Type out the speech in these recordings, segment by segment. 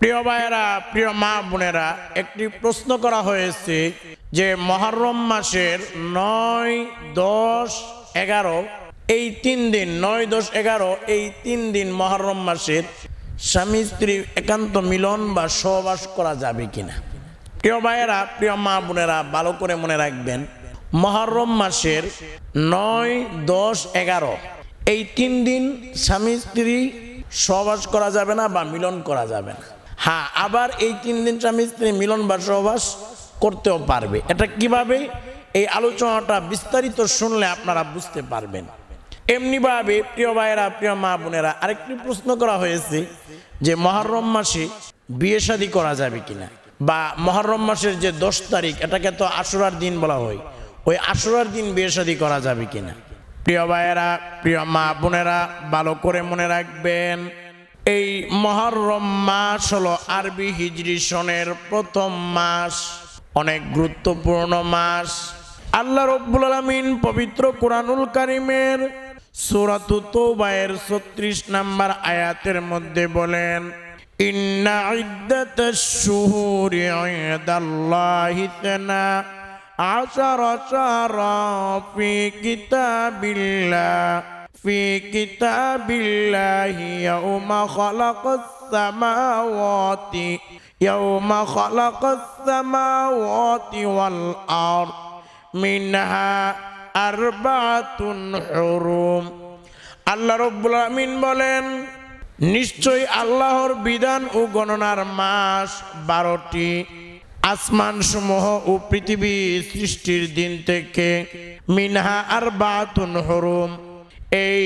প্রিয় ভাইয়েরা, প্রিয় মা বোনেরা, একটি প্রশ্ন করা হয়েছে যে মহরম মাসের নয়, দশ, এগারো, এই তিন দিন, নয়, দশ, এগারো, এই তিন দিন মহরম মাসের স্বামী স্ত্রী একান্ত মিলন বা সহবাস করা যাবে কিনা? প্রিয় ভাইয়েরা, প্রিয় মা বোনেরা, ভালো করে মনে রাখবেন, মহরম মাসের নয়, দশ, এগারো, এই তিন দিন স্বামী স্ত্রী সহবাস করা যাবে না বা মিলন করা যাবে না। হ্যাঁ আবার এই তিন দিন স্বামী স্ত্রী মিলন বা সহবাস করতেও পারবে। এটা কীভাবে? এই আলোচনাটা বিস্তারিত শুনলে আপনারা বুঝতে পারবেন। এমনিভাবে প্রিয় ভাইয়েরা, প্রিয় মা বোনেরা, আরেকটি প্রশ্ন করা হয়েছে যে মহরম মাসে বিয়ে শাদী করা যাবে কিনা? বা মহরম মাসের যে দশ তারিখ, এটাকে তো আশুরার দিন বলা হয়। ওই আশুরার দিন বিয়ে শাদী করা যাবে কিনা? প্রিয় ভাইয়েরা, প্রিয় মা বোনেরা, ভালো করে মনে রাখবেন। এই মহরম মাস হলো আরবি হিজরি সনের প্রথম মাস। অনেক গুরুত্বপূর্ণ মাস। আল্লাহ রব্বুল আলমিন পবিত্র কোরআনুল কারিমের সুরাত তোবায়ের ছত্রিশ নাম্বার আয়াতের মধ্যে বলেন, ইন্না ইদ্দাত শুহুর ইদাল্লাহিতনা আশার আশার ফি কিতাবিল্লাহ। في كتاب الله يوم خلق السماوات يوم خلق السماوات والأرض منها أربعة حرم আল্লাহ রব্বুল আমিন বলেন নিশ্চয়ই আল্লাহর বিধান ও গণনার মাস বারোটি আসমান সমূহ ও পৃথিবী সৃষ্টির দিন থেকে মিনহা আর বাতুন হরুম এই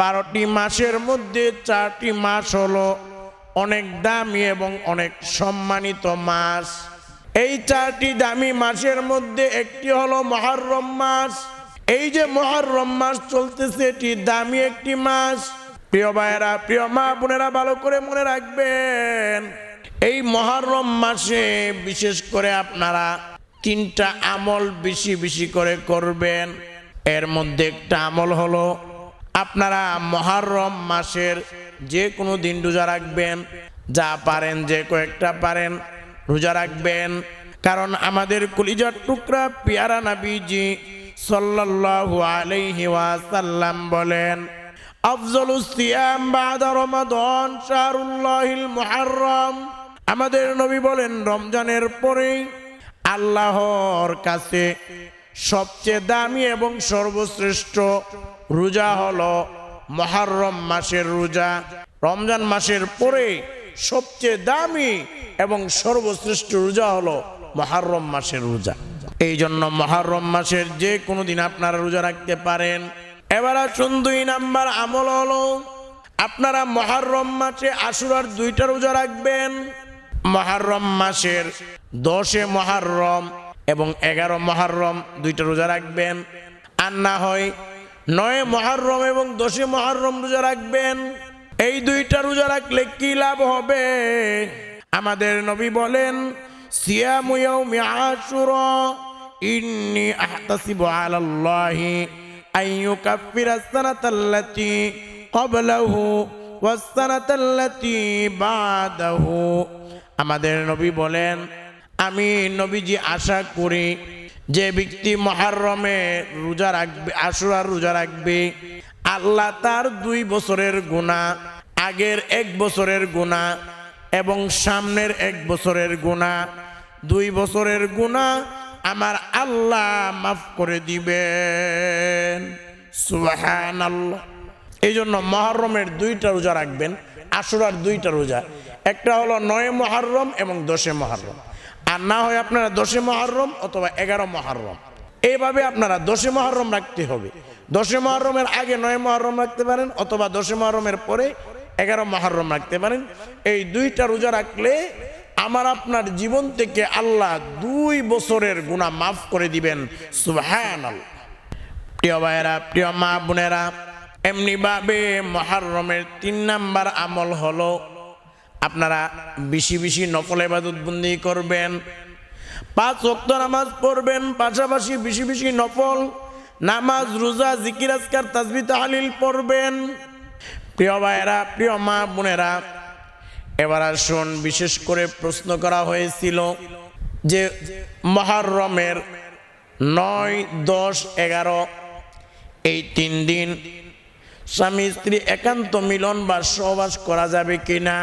বারোটি মাসের মধ্যে চারটি মাস হলো অনেক দামি এবং অনেক সম্মানিত মাস। এই চারটি দামি মাসের মধ্যে একটি হলো মহরম মাস। এই যে মহরম মাস চলতেছে, এটি দামি একটি মাস। প্রিয় ভাইয়েরা, প্রিয় মা বোনেরা, ভালো করে মনে রাখবেন, এই মহরম মাসে বিশেষ করে আপনারা তিনটা আমল বেশি বেশি করে করবেন। এর মধ্যে একটা আমল হলো, আপনারা মহরম মাসের যে কোনো দিন রোজা রাখবেন, যা পারেন যে কয়েকটা পারেন রোজা রাখবেন। কারণ আমাদের কলিজার টুকরা পিয়ারা নাবিজি ওয়াসাল্লাম বলেন আমাদের নবী বলেন, রমজানের পরেই আল্লাহর কাছে সবচেয়ে দামি এবং সর্বশ্রেষ্ঠ রোজা হল মহারম মাসের রোজা। রমজান মাসের পরে সবচেয়ে দামি এবং সর্বশ্রেষ্ঠ রোজা হলো মহারম মাসের রোজা। এই জন্য মহারম মাসের যে কোনো দিন আপনারা রোজা রাখতে পারেন। এবার আসুন দুই নাম্বার আমল হলো, আপনারা মহারম মাসে আশুরার দুইটা রোজা রাখবেন। মহারম মাসের দশে মহারম এবং এগারো মহারম দুইটা রোজা রাখবেন। আর না হয় নয় মহারম এবং দশে মহারম রোজা রাখবেন। এই দুইটা রোজা রাখলে কি লাভ হবে? আমাদের নবী বলেন ইন্নি আমাদের নবী বলেন আমি নবীজি আশা করি যে ব্যক্তি মহারমে রোজা রাখবে আশুরার রোজা রাখবে, আল্লাহ তার দুই বছরের গুণা আগের এক বছরের গুণা এবং সামনের এক বছরের গুণা দুই বছরের গুণা আমার আল্লাহ মাফ করে দিবেন। সুবাহান আল্লাহ এই জন্য মহরমের দুইটা রোজা রাখবেন, আশুরার দুইটা রোজা। একটা হলো নয় মহরম এবং দশে মহরম। আর না হয় আপনারা দশে মহরম অথবা এগারো মহরম। এইভাবে আপনারা দশে মহরম রাখতে হবে। দশে মহরমের আগে নয় মহরম রাখতে পারেন অথবা দশে মহরমের পরে এগারো মহরম রাখতে পারেন। এই দুইটা রোজা রাখলে আমার আপনার জীবন থেকে আল্লাহ দুই বছরের গুণা মাফ করে দিবেন। সুবহান প্রিয় ভাইয়েরা, প্রিয় মা বোনেরা, এমনিভাবে মহারমের তিন নাম্বার আমল হলো আপনারা বেশি বেশি নকল এবাদত বন্দি করবেন, পাঁচ ওয়াক্ত নামাজ পড়বেন, পাশাপাশি বেশি বেশি নফল, নামাজ, রোজা, জিকির, আজকার, তাজবি, তাহলিল পড়বেন। প্রিয় ভাইয়েরা, প্রিয় মা বোনেরা, এবার আসুন বিশেষ করে প্রশ্ন করা হয়েছিল যে মহারমের নয়, দশ, এগারো, এই তিন দিন স্বামী স্ত্রী একান্ত মিলন বা সহবাস করা যাবে কিনা?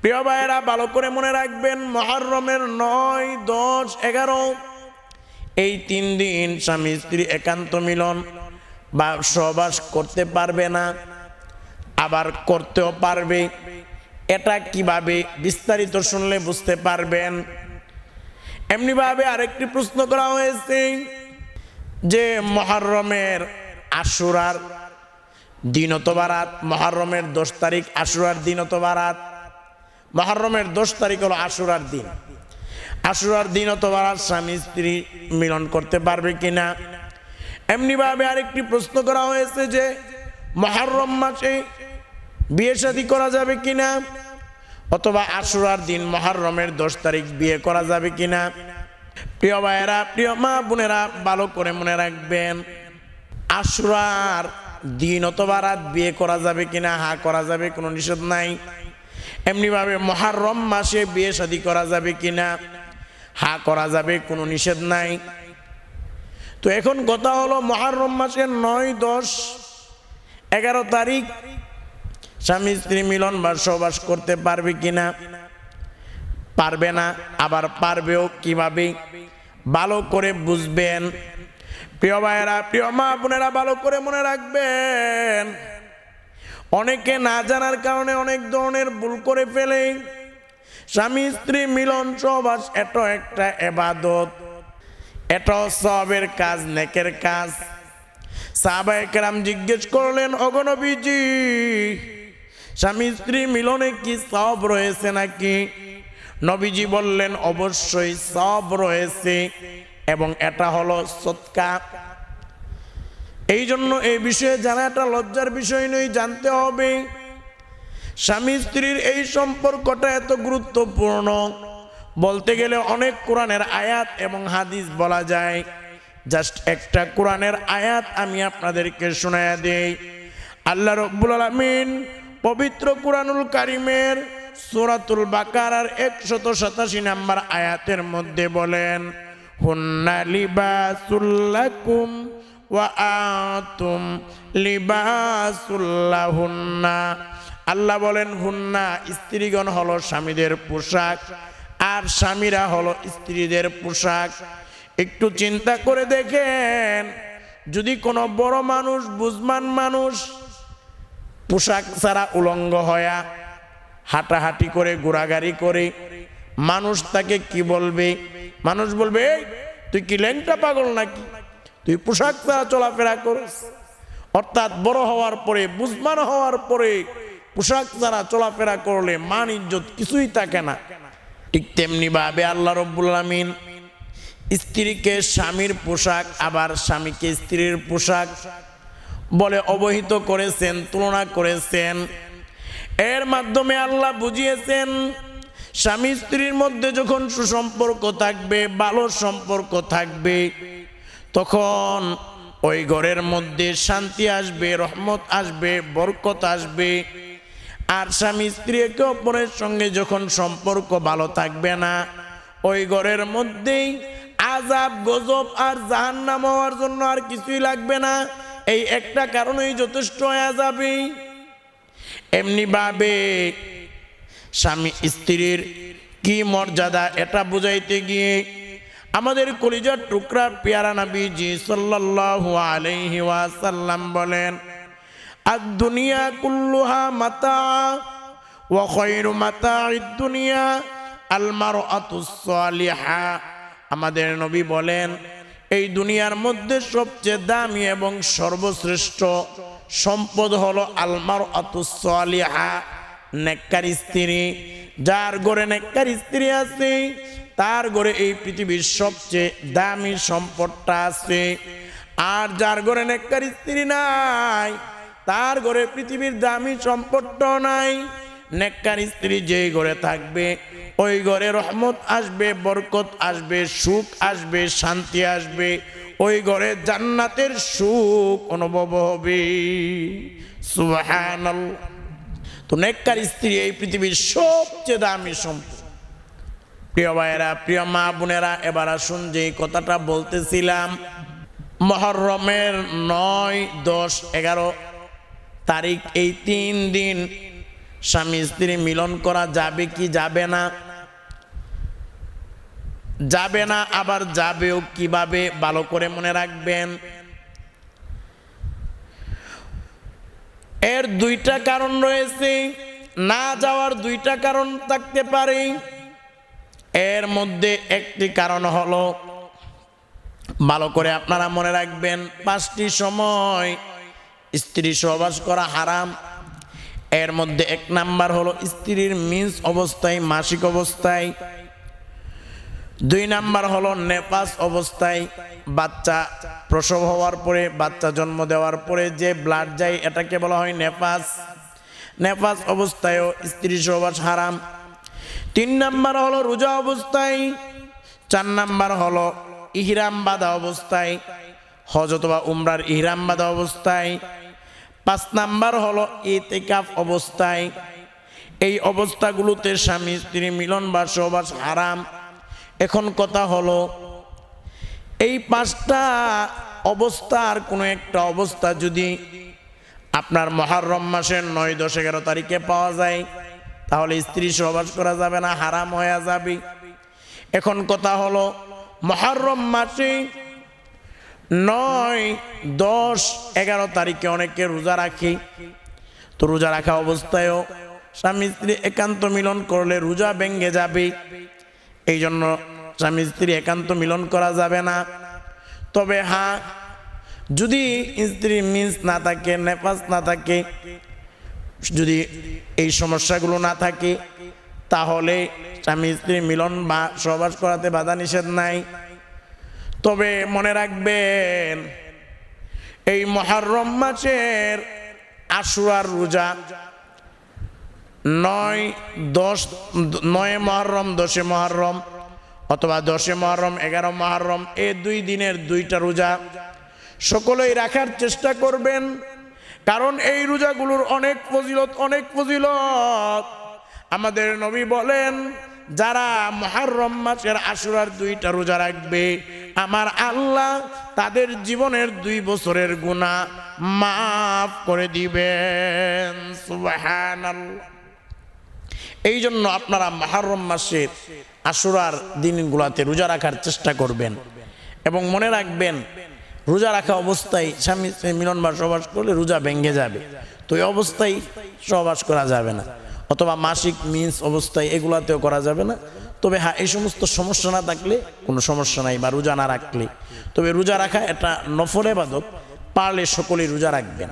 প্রিয় ভাইয়েরা, ভালো করে মনে রাখবেন, মহারমের নয়, দশ, এগারো, এই তিন দিন স্বামী স্ত্রী একান্ত মিলন, বা সহবাস করতে পারবে না, আবার করতেও পারবে। এটা কীভাবে, বিস্তারিত শুনলে বুঝতে পারবেন। এমনিভাবে আরেকটি প্রশ্ন করা হয়েছে যে, মহারমের আশুরার দিন অথবা রাত, মহারমের দশ তারিখ আশুরার দিন অথবা রাত মহারমের দশ তারিখ হলো আশুরার দিন। আশুরার দিন অথবা স্বামী স্ত্রী মিলন করতে পারবে কিনা? এমনিভাবে আরেকটি প্রশ্ন করা হয়েছে যে, মহারম মাসে বিয়ে শাদী করা যাবে কিনা? অথবা আশুরার দিন মহারমের দশ তারিখ বিয়ে করা যাবে কিনা? প্রিয় ভাইয়েরা, প্রিয় মা বোনেরা, ভালো করে মনে রাখবেন, আশুরার দিন অথবা রাত বিয়ে করা যাবে কিনা, হা করা যাবে কোনো নিষেধ নাই। এমনিভাবে মহারম মাসে বিয়ে শাদী করা যাবে কিনা? হা, করা যাবে, কোনো নিষেধ নাই। তো এখন কথা হলো মহারম মাসের নয়, দশ, এগারো তারিখ। স্বামী, স্ত্রী মিলন বা সহবাস করতে পারবে কিনা? পারবে না, আবার পারবেও কীভাবে? ভালো করে বুঝবেন। প্রিয় ভাইয়েরা, প্রিয় মা বোনেরা, ভালো করে মনে রাখবেন। অনেকে না জানার কারণে অনেক ধরনের ভুল করে ফেলে। স্বামী স্ত্রী মিলন সহবাস এত একটা এবাদত। এটা সবের কাজ, নেকের কাজ। সাহবায়কেরাম জিজ্ঞেস করলেন অগণবীজি স্বামী স্ত্রী মিলনে কি সব রয়েছে নাকি? নবীজি বললেন, অবশ্যই সব রয়েছে এবং এটা হলো সৎকা। এই জন্য এই বিষয়ে জানা একটা লজ্জার বিষয় নয়, জানতে হবে। স্বামী স্ত্রীর এই সম্পর্কটা এত গুরুত্বপূর্ণ। বলতে গেলে অনেক কোরআনের আয়াত এবং হাদিস বলা যায়। জাস্ট একটা কোরআনের আয়াত আমি আপনাদেরকে শোনায়া দেই। আল্লাহ রব্বুল আলমিন পবিত্র কোরআনুল কারিমের সুরাতুল বাকারার একশত সাতাশি নাম্বার আয়াতের মধ্যে বলেন, হুন্না লিবাসুল্লাকুম ওয়া আতুম লিবাসুল্লাহুন্না আল্লাহ বলেন হুন্না স্ত্রীগণ হলো স্বামীদের পোশাক আর স্বামীরা হলো স্ত্রীদের পোশাক। একটু চিন্তা করে দেখেন যদি কোনো বড় মানুষ বুঝমান মানুষ পোশাক ছাড়া উলঙ্গ হয়া হাঁটাহাঁটি করে ঘোরাগাড়ি করে মানুষ তাকে কি বলবে? মানুষ বলবে "এই, তুই কি ল্যাংটা পাগল নাকি? তুই পোশাক ছাড়া চলাফেরা করিস। অর্থাৎ বড় হওয়ার পরে বুঝমান হওয়ার পরে, পোশাক ছাড়া চলাফেরা করলে মান, ইজ্জত কিছুই থাকে না। ঠিক তেমনি ভাবে আল্লাহ রব্বুল আলমিন স্ত্রীকে স্বামীর পোশাক, আবার স্বামীকে স্ত্রীর পোশাক বলে অবহিত করেছেন, তুলনা করেছেন। এর মাধ্যমে আল্লাহ বুঝিয়েছেন, স্বামী স্ত্রীর মধ্যে যখন সুসম্পর্ক থাকবে, ভালো সম্পর্ক থাকবে তখন ওই ঘরের মধ্যে শান্তি আসবে, রহমত আসবে, বরকত আসবে। আর স্বামী স্ত্রী একে অপরের সঙ্গে যখন সম্পর্ক ভালো থাকবে না, ওই ঘরের মধ্যেই আজাব গজব আর জাহান্নাম হওয়ার জন্য আর কিছুই লাগবে না। এই একটা কারণেই যথেষ্ট হয়ে যাবে এমনি ভাবে স্বামী স্ত্রীর কি মর্যাদা এটা বুঝাইতে গিয়ে আমাদের কলিজার টুকরা পেয়ারা নবীজি সাল্লাল্লাহু আলাইহি বলেন আর দুনিয়া কুল্লুহা মাতা ওয়া মাতা'id দুনিয়া আল মারআতুস সালিহা আমাদের নবী বলেন, এই দুনিয়ার মধ্যে সবচেয়ে দামি এবং সর্বশ্রেষ্ঠ সম্পদ হলো আলমার আতুসালিহা নেককার স্ত্রী যার ঘরে নেককার স্ত্রী আছে, তার ঘরে এই পৃথিবীর সবচেয়ে দামি সম্পদটা আছে। আর যার ঘরে নেককার স্ত্রী নাই, তার ঘরে পৃথিবীর দামি সম্পদটাও নাই। নেককার স্ত্রী যেই ঘরে থাকবে, ওই ঘরে রহমত আসবে, বরকত আসবে, সুখ আসবে, শান্তি আসবে। ওই ঘরে জান্নাতের সুখ অনুভব হবে। সুবহানাল্লাহ। তো নেককার স্ত্রী এই পৃথিবীর সবচেয়ে দামি সম্পদ। প্রিয় ভাইয়েরা, প্রিয় মা বোনেরা, এবার আসুন যে কথাটা বলতেছিলাম। মহরমের নয়, দশ, এগারো তারিখ, এই তিন দিন স্বামী স্ত্রী মিলন করা যাবে কি যাবে না? যাবে না, আবার যাবেও কীভাবে, ভালো করে মনে রাখবেন। এর দুইটা কারণ রয়েছে, না যাওয়ার দুইটা কারণ থাকতে পারে। এর মধ্যে একটি কারণ হলো, ভালো করে আপনারা মনে রাখবেন, পাঁচটি সময় স্ত্রী সহবাস করা হারাম। এর মধ্যে এক নাম্বার হলো স্ত্রীর মিন্স অবস্থায়, মাসিক অবস্থায়। দুই নাম্বার হলো নেপাস অবস্থায় বাচ্চা প্রসব হওয়ার পরে, বাচ্চা জন্ম দেওয়ার পরে যে ব্লাড যায়, এটাকে বলা হয় নেপাস নেপাস অবস্থায়ও স্ত্রী সহবাস হারাম। তিন নাম্বার হলো রোজা অবস্থায়। চার নাম্বার হলো ইহরাম বাঁধা অবস্থায়। হজ অথবা উমরার ইহরাম বাঁধা অবস্থায়। পাঁচ নাম্বার হলো ইতেকাফ অবস্থায়। এই অবস্থাগুলোতে স্বামী স্ত্রী মিলন বা সহবাস হারাম। এখন কথা হলো, এই পাঁচটা অবস্থার কোনো একটা অবস্থা যদি আপনার মহারম মাসের নয় দশ এগারো তারিখে পাওয়া যায়, তাহলে স্ত্রী সহবাস করা যাবে না, হারাম হয়ে যাবে। এখন কথা হলো, মহারম মাসে নয় দশ এগারো তারিখে অনেকে রোজা রাখি। তো রোজা রাখা অবস্থায়ও স্বামী স্ত্রী একান্ত মিলন করলে রোজা ভেঙ্গে যাবে। এই জন্য স্বামী স্ত্রী একান্ত মিলন করা যাবে না। তবে হ্যাঁ যদি স্ত্রী মিন্স না থাকে নেপাস না থাকে, যদি এই সমস্যাগুলো না থাকে, তাহলে স্বামী স্ত্রী মিলন বা সহবাস করাতে বাধা নিষেধ নাই। তবে মনে রাখবেন, এই মহারম মাসের আশুরার রোজা নয় দশ, নয় মহরম, দশে মহরম অথবা দশে মহরম, এগারো মহরম, এ দুই দিনের দুইটা রোজা। সকলেই রাখার চেষ্টা করবেন, কারণ এই রোজাগুলোর অনেক ফজিলত অনেক ফজিলত। আমাদের নবী বলেন, যারা মহারম মাসের আশুরার দুইটা রোজা রাখবে, আমার আল্লাহ তাদের জীবনের দুই বছরের গুণা মাফ করে দিবেন। সুবহানাল্লাহ। এই জন্য আপনারা মাহারম মাসের আশুরার দিনগুলাতে রোজা রাখার চেষ্টা করবেন। এবং মনে রাখবেন, রোজা রাখা অবস্থায় স্বামী মিলন বা সহবাস করলে রোজা ভেঙে যাবে। তো এই অবস্থায় সহবাস করা যাবে না। অথবা মাসিক মিন্স অবস্থায় এগুলাতেও করা যাবে না। তবে হ্যাঁ এই সমস্ত সমস্যা না থাকলে কোনো সমস্যা নাই বা রোজা না রাখলে। তবে রোজা রাখা এটা নফলে বাদক পারলে সকলেই রোজা রাখবেন।